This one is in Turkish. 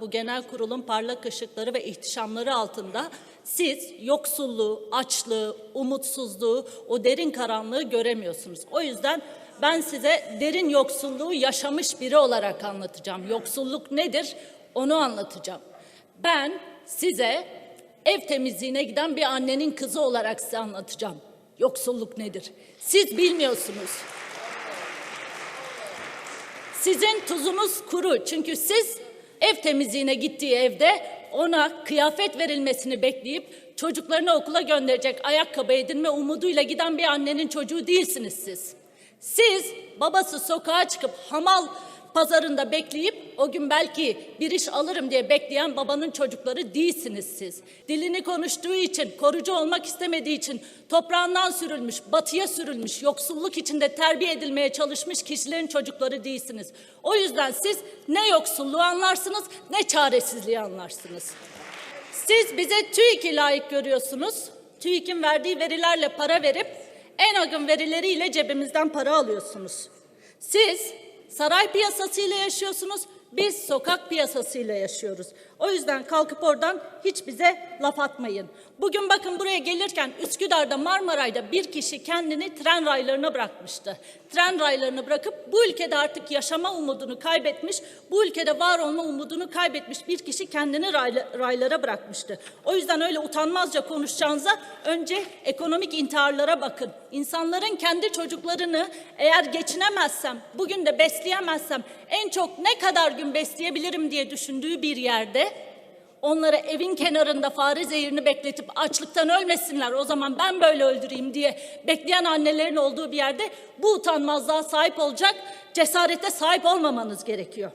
Bu genel kurulun parlak ışıkları ve ihtişamları altında siz yoksulluğu, açlığı, umutsuzluğu, o derin karanlığı göremiyorsunuz. O yüzden ben size derin yoksulluğu yaşamış biri olarak anlatacağım. Yoksulluk nedir? Onu anlatacağım. Ben size ev temizliğine giden bir annenin kızı olarak size anlatacağım. Yoksulluk nedir? Siz bilmiyorsunuz. Sizin tuzunuz kuru çünkü siz ev temizliğine gittiği evde ona kıyafet verilmesini bekleyip çocuklarını okula gönderecek ayakkabı edinme umuduyla giden bir annenin çocuğu değilsiniz siz. Siz babası sokağa çıkıp hamal pazarında bekleyip o gün belki bir iş alırım diye bekleyen babanın çocukları değilsiniz siz. Dilini konuştuğu için, korucu olmak istemediği için toprağından sürülmüş, batıya sürülmüş, yoksulluk içinde terbiye edilmeye çalışmış kişilerin çocukları değilsiniz. O yüzden siz ne yoksulluğu anlarsınız ne çaresizliği anlarsınız. Siz bize TÜİK'i layık görüyorsunuz. TÜİK'in verdiği verilerle para verip en agın verileriyle cebimizden para alıyorsunuz. Siz saray piyasasıyla yaşıyorsunuz, biz sokak piyasasıyla yaşıyoruz. O yüzden kalkıp oradan hiç bize laf atmayın. Bugün bakın buraya gelirken Üsküdar'da Marmaray'da bir kişi kendini tren raylarına bırakmıştı. Tren raylarını bırakıp bu ülkede artık yaşama umudunu kaybetmiş, bu ülkede var olma umudunu kaybetmiş bir kişi kendini rayla- raylara bırakmıştı. O yüzden öyle utanmazca konuşacağınıza önce ekonomik intiharlara bakın. İnsanların kendi çocuklarını eğer geçinemezsem, bugün de besleyemezsem en çok ne kadar gün besleyebilirim diye düşündüğü bir yerde onları evin kenarında fare zehirini bekletip açlıktan ölmesinler o zaman ben böyle öldüreyim diye bekleyen annelerin olduğu bir yerde bu utanmazlığa sahip olacak cesarete sahip olmamanız gerekiyor.